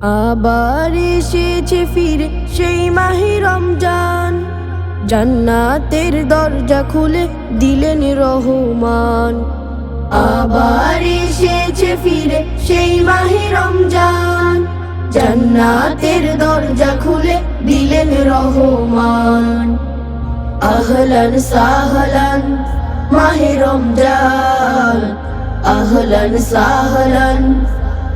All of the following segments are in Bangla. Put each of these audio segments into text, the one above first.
আবার এসেছে ফিরে সেই মাহি রমজান। জান্নাতের দরজা খুলে দিলেন রহমান। আবার এসেছে ফিরে সেই মাহি রমজান। জান্নাতের দরজা খুলে দিলেন রহমান। আহলান সাহলান মাহে রমজান। আহলান সাহলান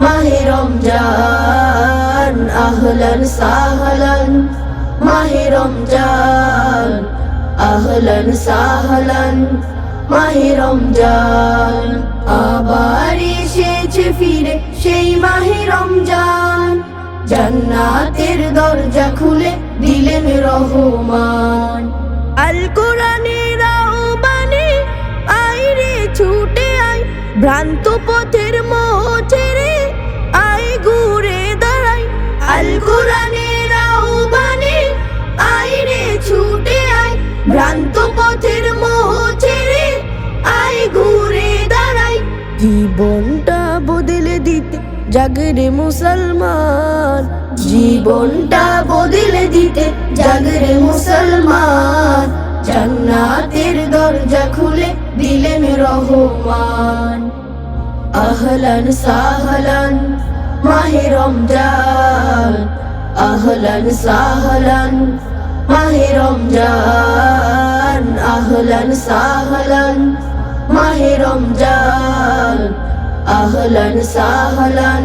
মাহে রমজান, আহলান সাহলান। মাহে রমজান, আহলান সাহলান। মাহে রমজান, আবার এসেছে ফিরে সেই মাহে রমজান। জান্নাতের দরজা খুলে দিলেন রহমান। আল কোরআনের আহ্বানে আইরে ছুটে আয়, ভ্রান্ত পথের মোহ জীবনটা বদলে দিতে জাগরে মুসলমান। জীবনটা বদলে দিতে জাগরে মুসলমান। জান্নাতের দরজা খুলে দিলেন রহমান। আহলান সাহলান, মাহে রমজান। আহলান সাহলান, মাহে রমজান। আহলান সাহলান মাহে রমজান, আহলান সাহলান,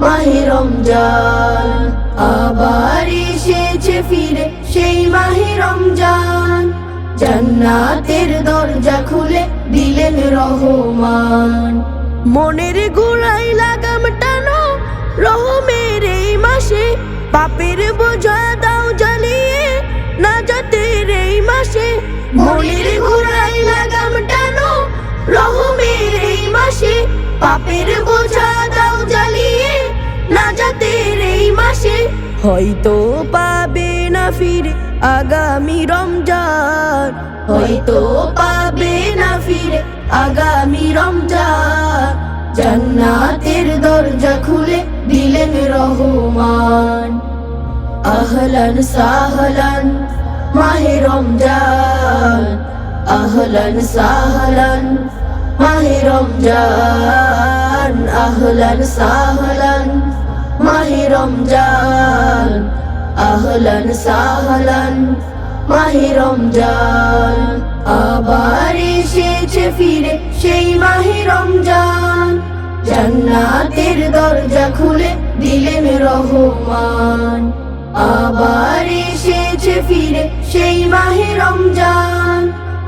মাহে রমজান। আবার এসেছে ফিরে সেই মাহে রমজান। জান্নাতের দরজা খুলে দিলেন রহমান। মনের গোড়াই লাগাম টানো রহমের এই মাসে, পাপের বোঝা দাও জ্বালিয়ে না যাতের এই মাসে। মনের গোড়াই পাপের বোঝা দাও জ্বালিয়ে না যাতের এই মাসে হয়তো পাবে না ফিরে আগামী রমজান। হয়তো পাবে না ফিরে আগামী রমজান। জান্নাতের দরজা খুলে দিলেন রহমান। আহলান সাহলান মাহে রমজান। আহলান সাহলান মাহে রমজান। আহলান সাহলান, মাহে রমজান। আহলান সাহলান, মাহে রমজান। আবার এসেছে ফিরে সেই মাহে রমজান। জান্নাতের দরজা খুলে দিলেন রহমান। আবার এসেছে ফিরে সেই মাহে রমজান।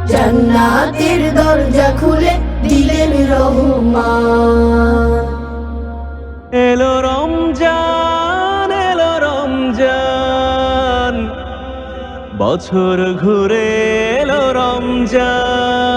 জান্নাতের দরজা খুলে দিলেন রহমান। বছর ঘুরে এলো রমজান।